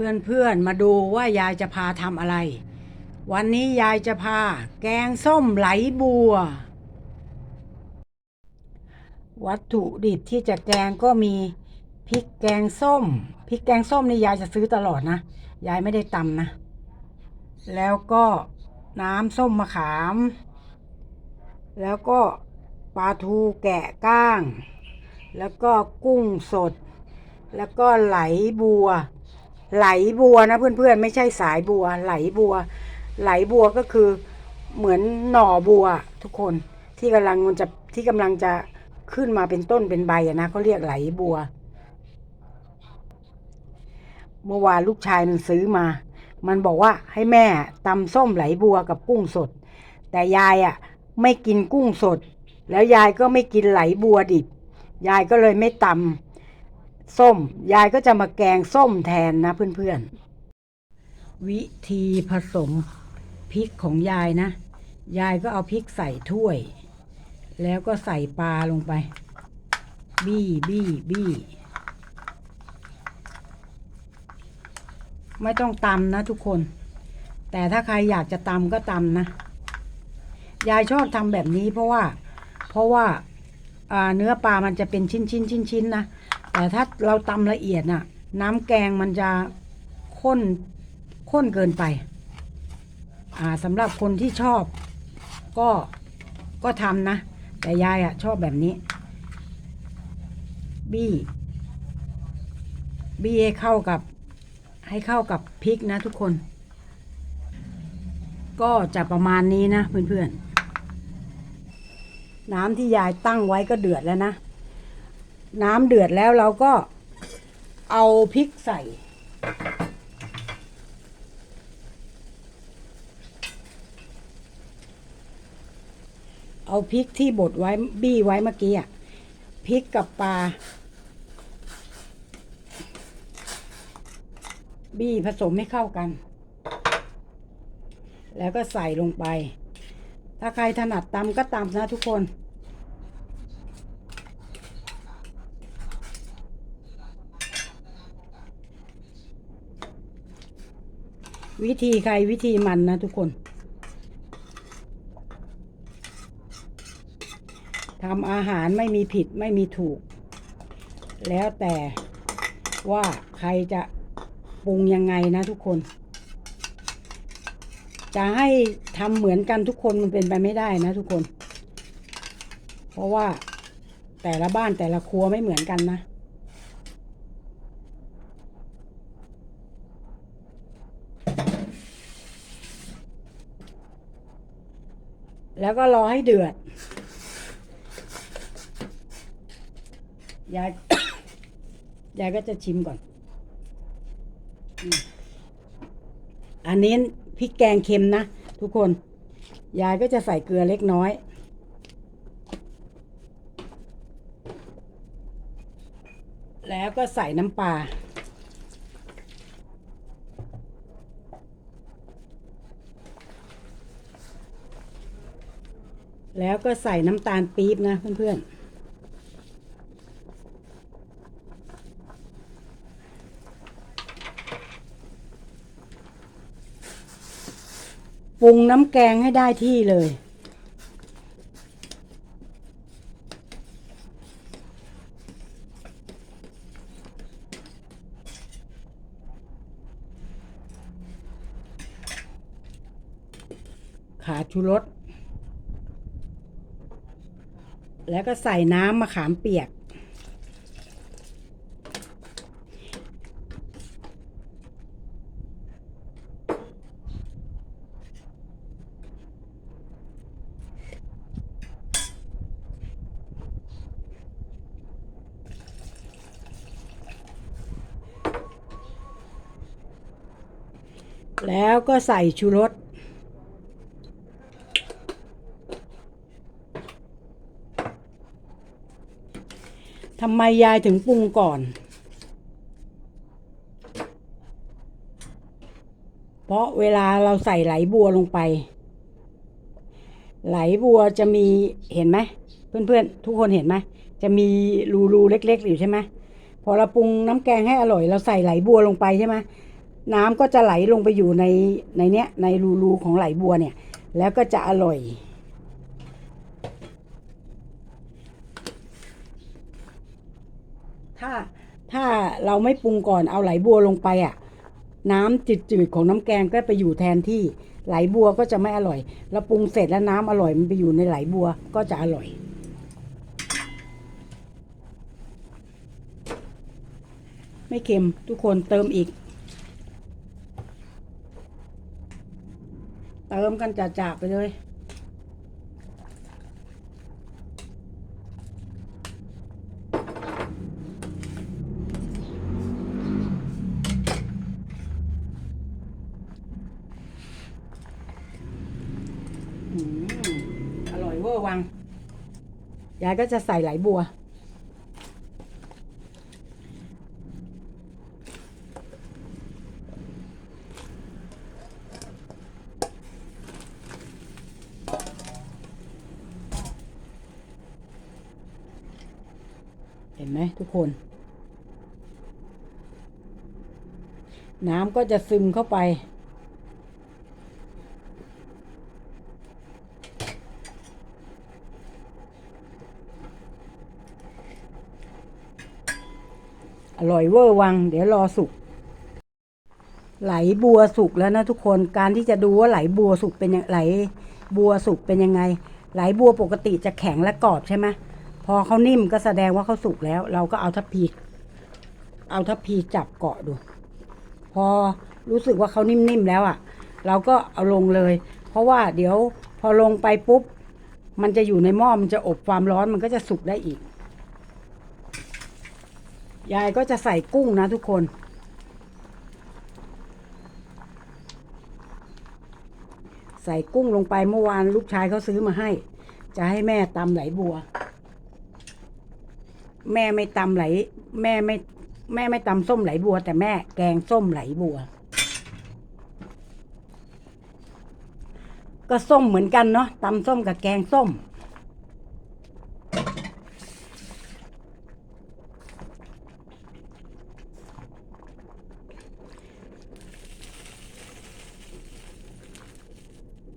เพื่อนๆมาดูว่ายายจะพาทำอะไร วันนี้ยายจะพา แกงส้มไหลบัว วัตถุดิบที่จะแกงก็มีพริกแกงส้มพริกแกงส้มนี่ยายจะซื้อตลอดนะ ยายไม่ได้ตำนะ แล้วก็น้ำส้มมะขาม แล้วก็ปลาทูแกะก้าง แล้วก็กุ้งสด แล้วก็ไหลบัว ไหลบัวนะเพื่อนๆ ไม่ใช่สายบัว ไหลบัว ไหลบัวก็คือเหมือนหน่อบัวทุกคนที่กำลังมันจะที่กำลังจะขึ้นมาเป็นต้นเป็นใบอะนะเขาเรียกไหลบัว เมื่อวานลูกชายมันซื้อมา มันบอกว่าให้แม่ตำส้มไหลบัวกับกุ้งสด แต่ยายอะไม่กินกุ้งสด แล้วยายก็ไม่กินไหลบัวดิบ ยายก็เลยไม่ตำ ส้ม ยายก็จะมาแกงส้มแทนนะเพื่อนๆ วิธีผสมพริกของยายนะ ยายก็เอาพริกใส่ถ้วย แล้วก็ใส่ปลาลงไป บี้บี้บี้ไม่ต้องตำนะทุกคน แต่ถ้าใครอยากจะตำก็ตำนะ ยายชอบทำแบบนี้เพราะว่า เพราะว่าอ่า เนื้อปลามันจะเป็นชิ้นชิ้นชิ้นชิ้นๆนะแต่ถ้าเราตำละเอียดน่ะ น้ำแกงมันจะข้นข้นเกินไป อ่าสำหรับคนที่ชอบ ก็ก็ทำนะ แต่ยายอะชอบแบบนี้ บี้บี้ให้เข้ากับ ให้เข้ากับพริกนะทุกคน ก็จะประมาณนี้นะเพื่อนๆ น้ำที่ยายตั้งไว้ก็เดือดแล้วนะ น้ำเดือดแล้วเราก็เอาพริกใส่ เอาพริกที่บดไว้บี้ไว้เมื่อกี้อะพริกกับปลา บี้ผสมให้เข้ากัน แล้วก็ใส่ลงไป ถ้าใครถนัดตำก็ตำนะทุกคน วิธีใครวิธีมันนะทุกคนทำอาหารไม่มีผิดไม่มีถูก แล้วแต่ว่าใครจะปรุงยังไงนะทุกคน จะให้ทำเหมือนกันทุกคนมันเป็นไปไม่ได้นะทุกคน เพราะว่าแต่ละบ้านแต่ละครัวไม่เหมือนกันนะแล้วก็รอให้เดือด ยาย ยายก็จะชิมก่อน อันนี้ พริกแกงเค็มนะ ทุกคน ยายก็จะใส่เกลือเล็กน้อย แล้วก็ใส่น้ำปลาแล้วก็ใส่น้ำตาลปี๊บนะเพื่อนๆ ปรุงน้ำแกงให้ได้ที่เลย ขาชูรสแล้วก็ใส่น้ำมะขามเปียก แล้วก็ใส่ชูรส ทำไมยายถึงปรุงก่อน เพราะเวลาเราใส่ไหลบัวลงไป ไหลบัวจะมีเห็นไหมเพื่อนๆ ทุกคนเห็นไหมจะมีรูๆเล็ก ๆ อยู่ใช่ไหมพอเราปรุงน้ำแกงให้อร่อย เราใส่ไหลบัวลงไปใช่ไหม น้ำก็จะไหลลงไปอยู่ในในเนี้ยในรูๆของไหลบัวเนี่ย แล้วก็จะอร่อย ถ้าถ้าเราไม่ปรุงก่อนเอาไหลบัวลงไปอะ น้ำจืดๆของน้ำแกงก็ไปอยู่แทนที่ไหลบัวก็จะไม่อร่อยเราปรุงเสร็จแล้วน้ำอร่อยมันไปอยู่ในไหลบัวก็จะอร่อยไม่เค็มทุกคนเติมอีก ติมกันจ่าๆไปเลยอืมอร่อยเวอร์วัง ยายก็จะใส่ไหลบัว เห็นไหมทุกคน น้ำก็จะซึมเข้าไป อร่อยเวอร์วัง เดี๋ยวรอสุกไหลบัวสุกแล้วนะทุกคนการที่จะดูว่าไหลบัวสุกเป็นยังไหลบัวสุกเป็นยังไง ไหลบัวปกติจะแข็งและกรอบใช่ไหม พอเขานิ่มก็แสดงว่าเขาสุกแล้ว เราก็เอาทัพพี เอาทัพพีจับเกาะดู พอรู้สึกว่าเขานิ่มๆแล้วอะ่ะ เราก็เอาลงเลย เพราะว่าเดี๋ยวพอลงไปปุ๊บ มันจะอยู่ในหม้อมันจะอบความร้อนมันก็จะสุกได้อีก ยายก็จะใส่กุ้งนะทุกคนใส่กุ้งลงไปเมื่อวานลูกชายเขาซื้อมาให้ จะให้แม่ตำไหลบัว แม่ไม่ตำไหล แม่ไม่ แม่ไม่ตำส้มไหลบัว แต่แม่แกงส้มไหลบัว ก็ส้มเหมือนกันเนาะตำส้มกับแกงส้ม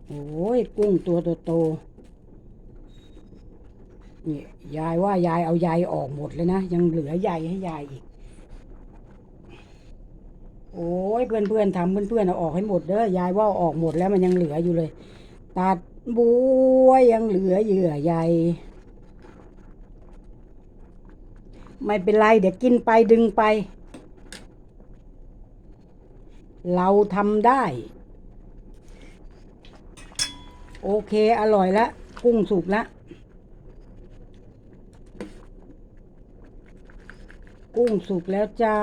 โอ้ยกุ้งตัวโตๆ นี่ยายว่ายายเอาใยออกหมดเลยนะ ยังเหลือใยให้ยายอีก โอ้ยเพื่อนเพื่อนทำเพื่อนเพื่อนเอาออกให้หมดเด้อยายว่าอาออกหมดแล้วมันยังเหลืออยู่เลย ตัดบัวยังเหลือเหยื่อใยไม่เป็นไร เดี๋ยวกินไปดึงไป เราทำได้ โอเค อร่อยละ กุ้งสุกละ กุ้งสุกแล้วจ้า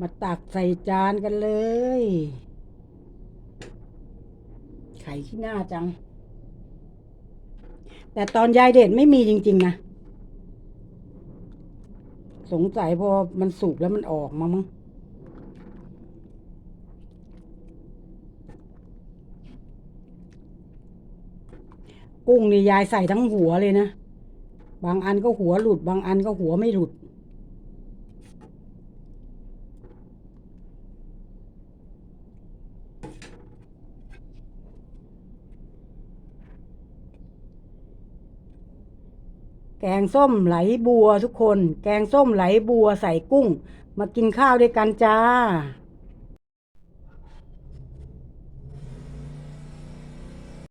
มาตักใส่จานกันเลย ไข่ขี้หน้าจัง แต่ตอนยายเด็ดไม่มีจริง ๆ นะ สงสัยพอมันสุกแล้วมันออกมามั้ง กุ้งนี่ยายใส่ทั้งหัวเลยนะ บางอันก็หัวหลุด บางอันก็หัวไม่หลุด แกงส้มไหลบัวทุกคน แกงส้มไหลบัวใส่กุ้ง มากินข้าวด้วยกันจ้า